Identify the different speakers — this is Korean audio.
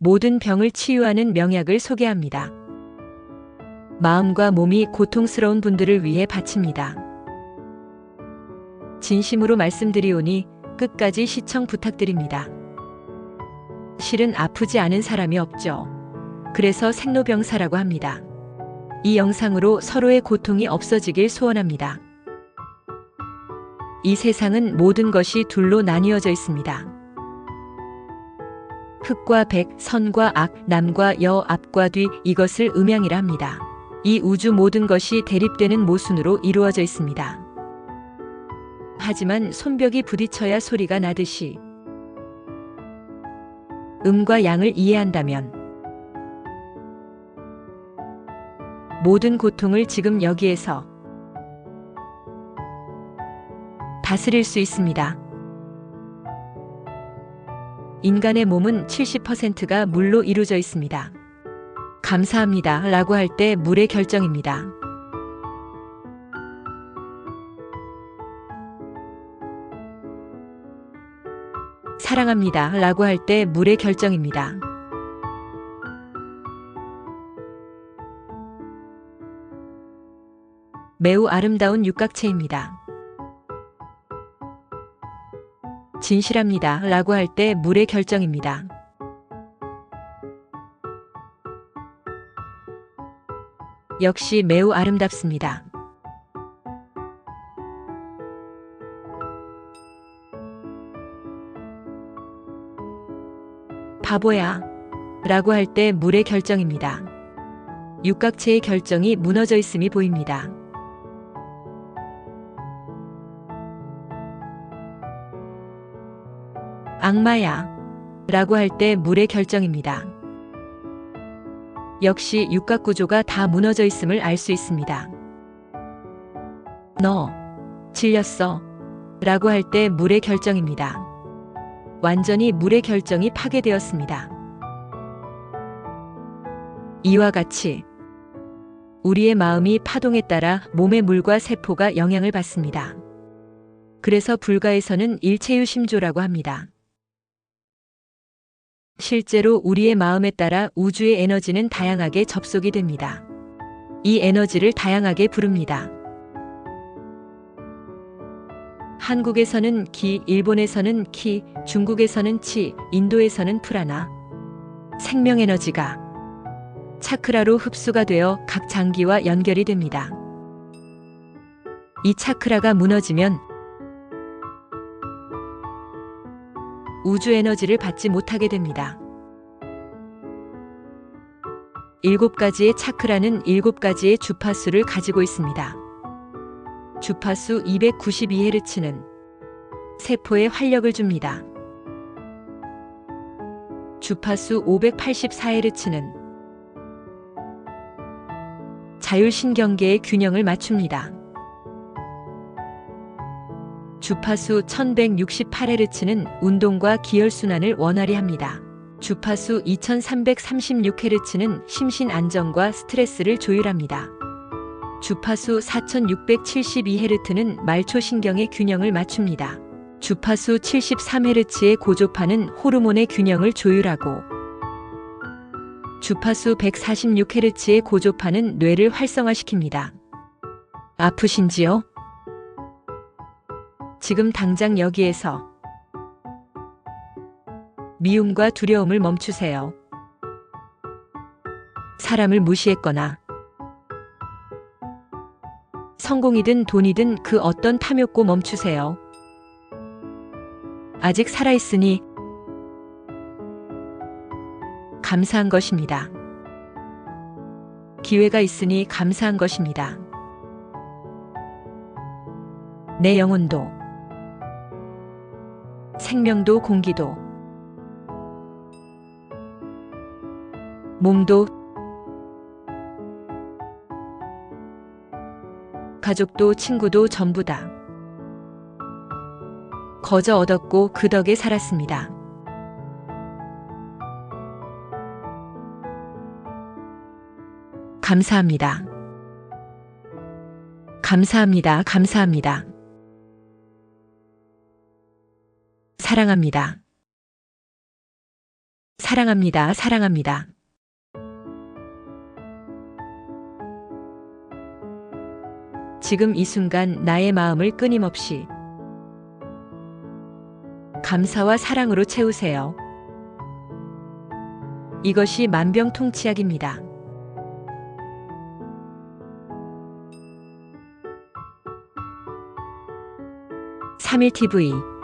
Speaker 1: 모든 병을 치유하는 명약을 소개합니다. 마음과 몸이 고통스러운 분들을 위해 바칩니다. 진심으로 말씀드리오니 끝까지 시청 부탁드립니다. 실은 아프지 않은 사람이 없죠. 그래서 생로병사라고 합니다. 이 영상으로 서로의 고통이 없어지길 소원합니다. 이 세상은 모든 것이 둘로 나뉘어져 있습니다. 흑과 백, 선과 악, 남과 여, 앞과 뒤 이것을 음양이라 합니다. 이 우주 모든 것이 대립되는 모순으로 이루어져 있습니다. 하지만 손뼉이 부딪혀야 소리가 나듯이 음과 양을 이해한다면 모든 고통을 지금 여기에서 다스릴 수 있습니다. 인간의 몸은 70%가 물로 이루어져 있습니다. 감사합니다 라고 할 때 물의 결정입니다. 사랑합니다 라고 할 때 물의 결정입니다. 매우 아름다운 육각체입니다. 진실합니다 라고 할 때 물의 결정입니다. 역시 매우 아름답습니다. 바보야 라고 할 때 물의 결정입니다. 육각체의 결정이 무너져 있음이 보입니다. 악마야 라고 할 때 물의 결정입니다. 역시 육각 구조가 다 무너져 있음을 알 수 있습니다. 너 질렸어 라고 할 때 물의 결정입니다. 완전히 물의 결정이 파괴되었습니다. 이와 같이 우리의 마음이 파동에 따라 몸의 물과 세포가 영향을 받습니다. 그래서 불가에서는 일체유심조라고 합니다. 실제로 우리의 마음에 따라 우주의 에너지는 다양하게 접속이 됩니다. 이 에너지를 다양하게 부릅니다. 한국에서는 기, 일본에서는 키, 중국에서는 치, 인도에서는 프라나. 생명 에너지가 차크라로 흡수가 되어 각 장기와 연결이 됩니다. 이 차크라가 무너지면 우주 에너지를 받지 못하게 됩니다. 일곱 가지의 차크라는 일곱 가지의 주파수를 가지고 있습니다. 주파수 292Hz는 세포에 활력을 줍니다. 주파수 584Hz는 자율신경계의 균형을 맞춥니다. 주파수 1168Hz는 운동과 기혈순환을 원활히 합니다. 주파수 2336Hz는 심신 안정과 스트레스를 조율합니다. 주파수 4672Hz는 말초신경의 균형을 맞춥니다. 주파수 73Hz의 고조파는 호르몬의 균형을 조율하고 주파수 146Hz의 고조파는 뇌를 활성화시킵니다. 아프신지요? 지금 당장 여기에서 미움과 두려움을 멈추세요. 사람을 무시했거나 성공이든 돈이든 그 어떤 탐욕고 멈추세요. 아직 살아있으니 감사한 것입니다. 기회가 있으니 감사한 것입니다. 내 영혼도 생명도 공기도 몸도 가족도 친구도 전부 다 거저 얻었고 그 덕에 살았습니다. 감사합니다. 감사합니다. 감사합니다. 사랑합니다. 사랑합니다. 사랑합니다. 지금 이 순간 나의 마음을 끊임없이 감사와 사랑으로 채우세요. 이것이 만병통치약입니다. (3일 TV)